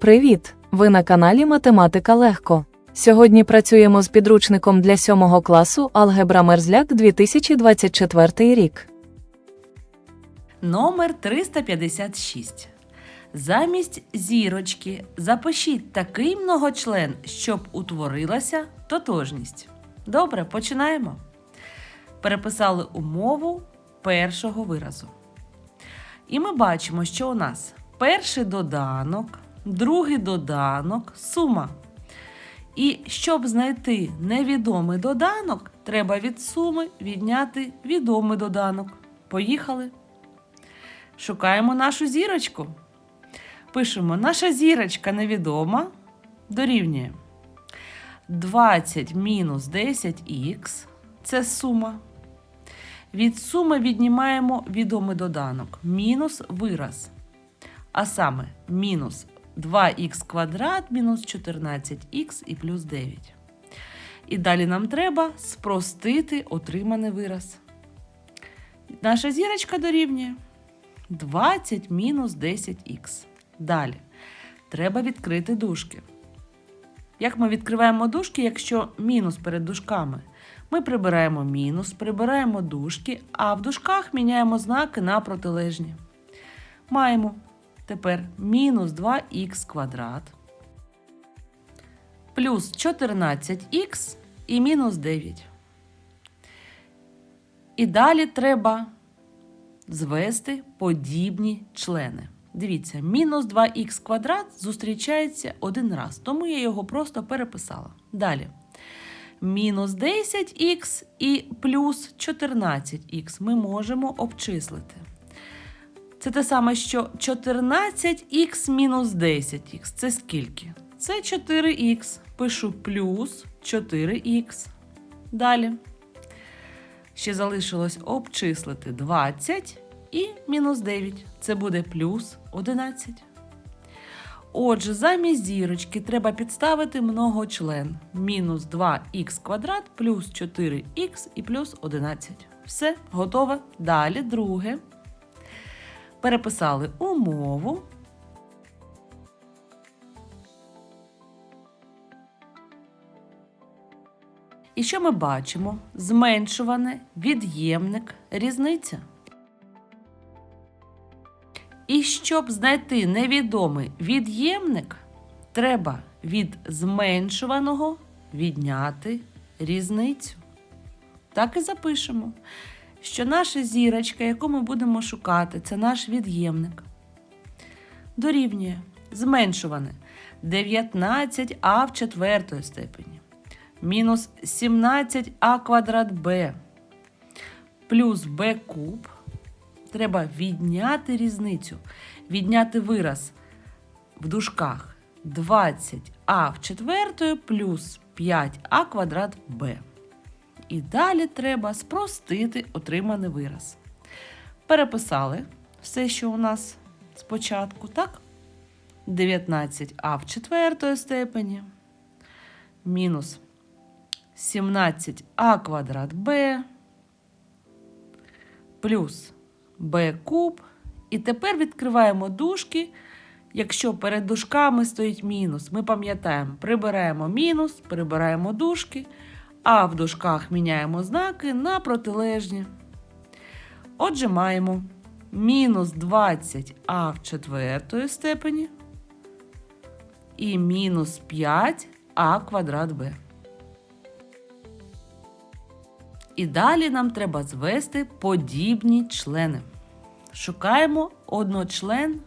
Привіт! Ви на каналі Математика Легко. Сьогодні працюємо з підручником для 7 класу Алгебра Мерзляк 2024 рік. Номер 356. Замість зірочки запишіть такий многочлен, щоб утворилася тотожність. Добре, починаємо. Переписали умову першого виразу. І ми бачимо, що у нас перший доданок, другий доданок, сума. І щоб знайти невідомий доданок, треба від суми відняти відомий доданок. Поїхали. Шукаємо нашу зірочку. Пишемо, наша зірочка невідома дорівнює 20 мінус 10х це сума. Від суми віднімаємо відомий доданок мінус вираз. А саме мінус 2х квадрат мінус 14х і плюс 9. І далі нам треба спростити отриманий вираз. Наша зірочка дорівнює 20 мінус 10х. Далі. Треба відкрити дужки. Як ми відкриваємо дужки, якщо мінус перед дужками? Ми прибираємо мінус, прибираємо дужки, а в дужках міняємо знаки на протилежні. Маємо тепер мінус 2х квадрат плюс 14х і мінус 9. І далі треба звести подібні члени. Дивіться, мінус 2х квадрат зустрічається один раз, тому я його просто переписала. Далі. Мінус 10х і плюс 14х ми можемо обчислити. Це те саме, що 14х мінус 10х. Це скільки? Це 4х. Пишу плюс 4х. Далі. Ще залишилось обчислити 20 і мінус 9. Це буде плюс 11. Отже, замість зірочки треба підставити многочлен. Мінус 2х квадрат плюс 4х і плюс 11. Все, готове. Далі друге. Переписали умову. І що ми бачимо? Зменшуване, від'ємник, різниця. І щоб знайти невідомий від'ємник, треба від зменшуваного відняти різницю. Так і запишемо, що наша зірочка, яку ми будемо шукати, це наш від'ємник. Дорівнює зменшуване 19а в четвертої степені мінус 17а квадрат b плюс b куб. Треба відняти різницю, відняти вираз в дужках 20а в четвертої плюс 5а квадрат b. І далі треба спростити отриманий вираз. Переписали все, що у нас спочатку, так? 19а в четвертої степені мінус 17а квадрат b плюс b куб. І тепер відкриваємо дужки. Якщо перед дужками стоїть мінус, ми пам'ятаємо, прибираємо мінус, прибираємо дужки, а в дужках міняємо знаки на протилежні. Отже, маємо мінус 20а в четвертої степені і мінус 5а квадрат b. І далі нам треба звести подібні члени. Шукаємо одночлен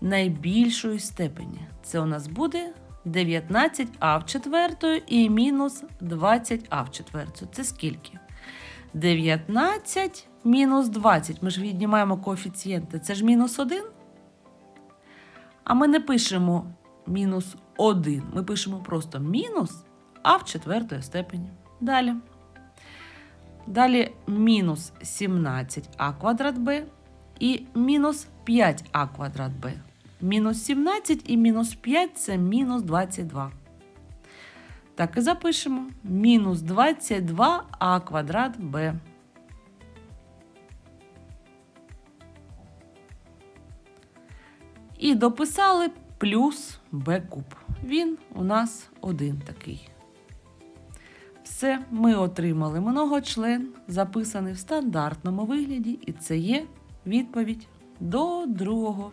найбільшої степені. Це у нас буде 19а в четвертої і мінус 20а в четвертої. Це скільки? 19 мінус 20. Ми ж віднімаємо коефіцієнти. Це ж мінус 1. А ми не пишемо мінус 1. Ми пишемо просто мінус а в четвертої степені. Далі. Далі мінус 17а квадрат b і мінус 5а квадрат b. Мінус 17 і мінус 5 це мінус 22. Так і запишемо. Мінус 22а квадрат b. І дописали плюс b куб. Він у нас один такий. Все, ми отримали многочлен, записаний в стандартному вигляді, і це є відповідь до другого